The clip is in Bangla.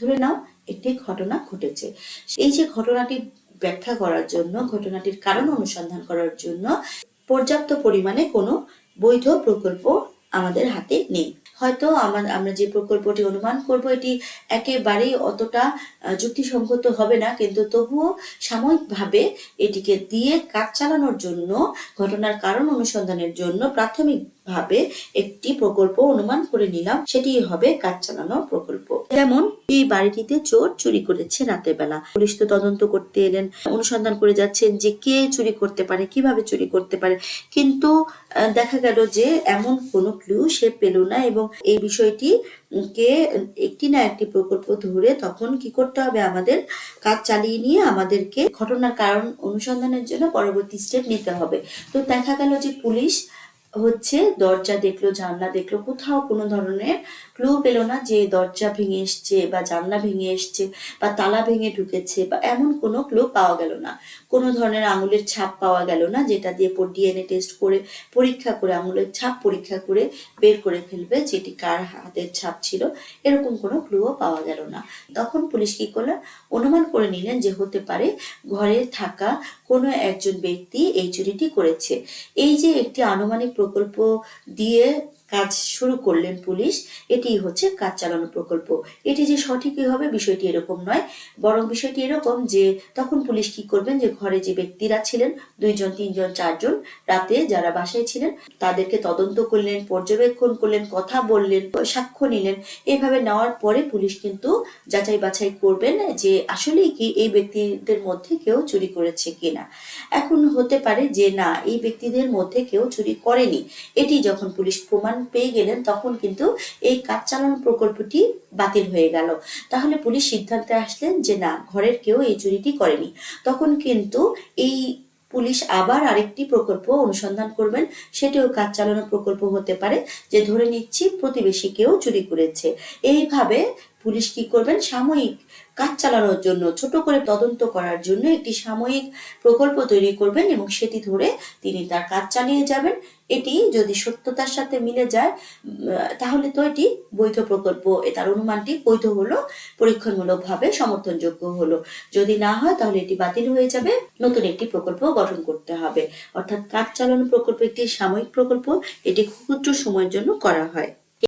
ধরে নাও, একটি ঘটনা ঘটেছে। এই যে ঘটনাটি ব্যাখ্যা করার জন্য, ঘটনাটির কারণ অনুসন্ধান করার জন্য পর্যাপ্ত পরিমাণে কোনো বৈধ প্রকল্প আমাদের হাতে নেই। হয়তো আমার, আমরা যে প্রকল্পটি অনুমান করব, এটি একেবারেই অতটা যুক্তিসঙ্গত হবে না, কিন্তু তবুও সাময়িকভাবে এটিকে দিয়ে কাজ চালানোর জন্য, ঘটনার কারণ অনুসন্ধানের জন্য প্রাথমিকভাবে একটি প্রকল্প অনুমান করে নিলাম, সেটি হবে কাজ চালানো প্রকল্প। যেমন, এই বাড়িটিতে চোর চুরি করেছে রাতের বেলা। পুলিশ তো তদন্ত করতে এলেন, অনুসন্ধান করে যাচ্ছেন যে কে চুরি করতে পারে, কীভাবে চুরি করতে পারে। কিন্তু দেখা গেল যে এমন কোনো ক্লু সে পেল না এবং এই বিষয়টি কে, একটি না একটি প্রকল্প ধরে তখন কি করতে হবে? আমাদের কাজ চালিয়ে নিয়ে আমাদেরকে ঘটনার কারণ অনুসন্ধানের জন্য পরবর্তী স্টেপ নিতে হবে। তো দেখা গেল যে পুলিশ হচ্ছে, দরজা দেখল, জানলা দেখল, কোথাও কোনো ধরনের ক্লু পেল না যে দরজা ভেঙে এসছে বা জানলা ভেঙে এসছে বা তালা ভেঙে ঢুকেছে বা এমন কোনো ক্লু পাওয়া গেল না। কোনো ধরনের আঙুলের ছাপ পাওয়া গেল না যেটা দিয়ে ডিএনএ টেস্ট করে, পরীক্ষা করে, আঙুলের ছাপ পরীক্ষা করে বের করে ফেলবে যেটি কার হাতের ছাপ ছিল, এরকম কোনো ক্লুও পাওয়া গেল না। তখন পুলিশ কি করলেন অনুমান করে নিলেন যে হতে পারে ঘরে থাকা কোনো একজন ব্যক্তি এই চুরিটি করেছে। এই যে একটি আনুমানিক প্রকল্প দিয়ে কাজ শুরু করলেন পুলিশ এটি হচ্ছে কাজ চালানো প্রকল্প। এটি যে সঠিকই হবে বিষয়টি এরকম নয়, বরং বিষয়টি এরকম যে তখন পুলিশ কি করবেন যে ঘরে যে ব্যক্তিরা ছিলেন, দুইজন, তিনজন, চারজন, রাতে যারা বাসায় ছিলেন, তাদেরকে তদন্ত করলেন, পর্যবেক্ষণ করলেন, কথা বললেন, সাক্ষ্য নিলেন। এইভাবে নেওয়ার পরে পুলিশ কিন্তু যাচাই বাছাই করবেন যে আসলেই কি এই ব্যক্তিদের মধ্যে কেউ চুরি করেছে কিনা। এখন হতে পারে যে না, এই ব্যক্তিদের মধ্যে কেউ চুরি করেনি। এটি যখন পুলিশ প্রমাণ পেয়ে গেলেন, তখন কিন্তু এই কাজ চালানো প্রকল্পটি বাতিল হয়ে গেল। তাহলে পুলিশ সিদ্ধান্তে আসলেন যে না, ঘরের কেউ এই চুরিটি করেনি। তখন কিন্তু এই পুলিশ আবার আরেকটি প্রকল্প অনুসন্ধান করবেন। সেটিও কাজ চালানো প্রকল্প হতে পারে, যে ধরে নিচ্ছি প্রতিবেশী কেউ চুরি করেছে। এইভাবে পুলিশ কি করবেন? সাময়িক কাজ চালানোর জন্য, ছোট করে তদন্ত করার জন্য একটি সাময়িক প্রকল্প তৈরি করবেন এবং সেটি ধরে তিনি তার কাজ চালিয়ে যাবেন। এটি যদি সত্যতার সাথে মিলে যায় তাহলে তো এটি বৈধ প্রকল্প। তার অনুমানটি বৈধ হলো, পরীক্ষণমূলকভাবে সমর্থনযোগ্য হলো। যদি না হয়, তাহলে এটি বাতিল হয়ে যাবে। নতুন একটি প্রকল্প গঠন করতে হবে। অর্থাৎ কাজ চালানো প্রকল্প একটি সাময়িক প্রকল্প। এটি ক্ষুদ্র সময়ের জন্য করা হয়।